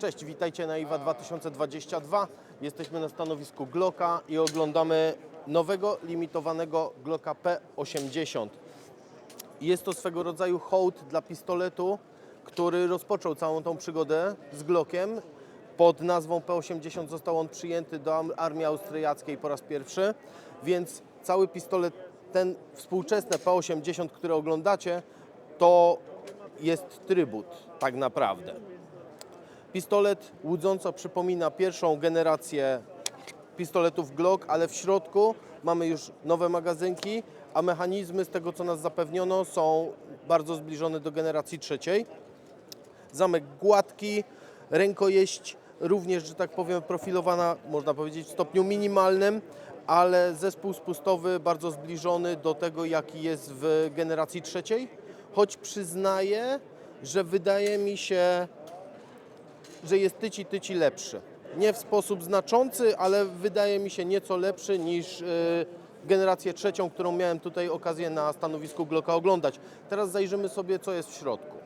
Cześć, witajcie na IWA 2022. Jesteśmy na stanowisku Glocka i oglądamy nowego limitowanego Glocka P80. Jest to swego rodzaju hołd dla pistoletu, który rozpoczął całą tą przygodę z Glockiem. Pod nazwą P80 został on przyjęty do armii austriackiej po raz pierwszy, więc cały pistolet, ten współczesny P80, który oglądacie, to jest trybut tak naprawdę. Pistolet łudząco przypomina pierwszą generację pistoletów Glock, ale w środku mamy już nowe magazynki, a mechanizmy z tego co nas zapewniono są bardzo zbliżone do generacji trzeciej. Zamek gładki, rękojeść również, że tak powiem, profilowana, można powiedzieć, w stopniu minimalnym, ale zespół spustowy bardzo zbliżony do tego, jaki jest w generacji trzeciej, choć przyznaję, że wydaje mi się, że jest tyci tyci lepszy. Nie w sposób znaczący, ale wydaje mi się nieco lepszy niż y, generację trzecią, którą miałem tutaj okazję na stanowisku Glocka oglądać. Teraz zajrzymy sobie, co jest w środku.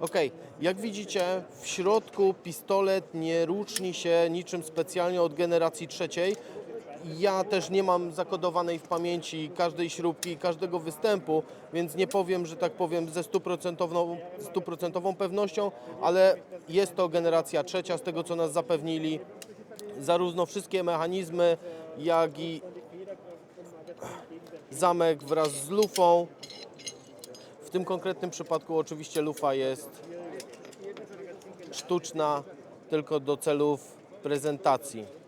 Ok, jak widzicie, w środku pistolet nie różni się niczym specjalnie od generacji trzeciej. Ja też nie mam zakodowanej w pamięci każdej śrubki i każdego występu, więc nie powiem, że tak powiem, ze stuprocentową, stuprocentową pewnością, ale jest to generacja trzecia, z tego co nas zapewnili. Zarówno wszystkie mechanizmy, jak i zamek wraz z lufą. W tym konkretnym przypadku oczywiście lufa jest sztuczna tylko do celów prezentacji.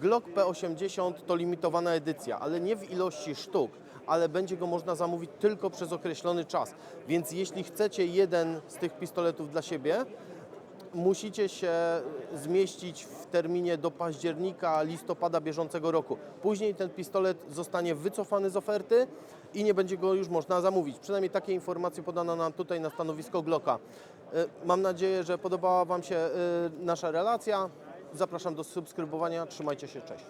Glock P80 to limitowana edycja, ale nie w ilości sztuk, ale będzie go można zamówić tylko przez określony czas. Więc jeśli chcecie jeden z tych pistoletów dla siebie, musicie się zmieścić w terminie do października, listopada bieżącego roku. Później ten pistolet zostanie wycofany z oferty i nie będzie go już można zamówić. Przynajmniej takie informacje podano nam tutaj na stanowisko Glocka. E, Mam nadzieję, że podobała Wam się e, nasza relacja. Zapraszam do subskrybowania. Trzymajcie się, cześć.